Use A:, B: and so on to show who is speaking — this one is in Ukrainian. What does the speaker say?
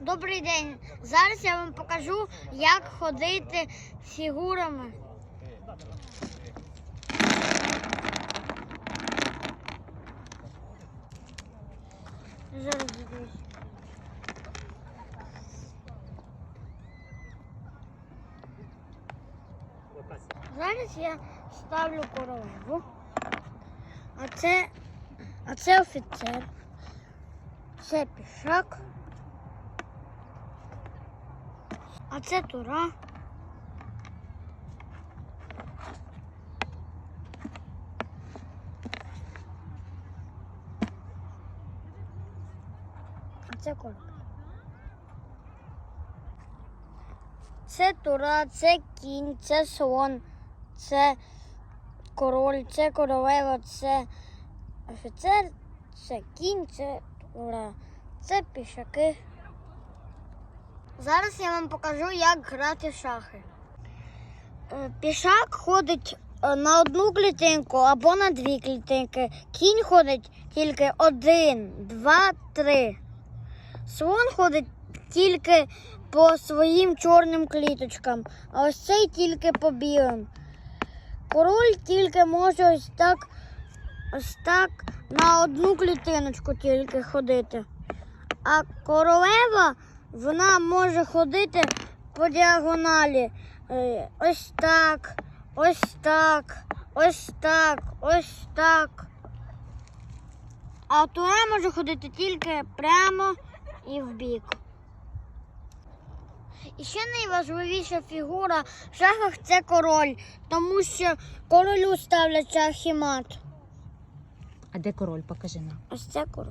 A: Добрий день. Зараз я вам покажу, як ходити фігурами. Зараз. Зараз я ставлю королеву. А це, а це офіцер. Це пішак. А це тура. А це король. Це тура, це кінь, це слон, це король, це королева, це офіцер, це кінь, це тура, це пішаки. Зараз я вам покажу, як грати в шахи. Е, Пішак ходить е, на одну клітинку або на дві клітинки. Кінь ходить тільки один, два, три. Слон ходить тільки по своїм чорним кліточкам, а ось цей тільки по білим. Король тільки може ось так, ось так на одну клітиночку тільки ходити. А королева вона може ходити по діагоналі. Е, Ось так, ось так, ось так, ось так. А тура може ходити тільки прямо і вбік. І ще найважливіша фігура в шахах це король, тому що королю ставлять шах і мат.
B: А де король? Покажи нам.
A: Ось це король.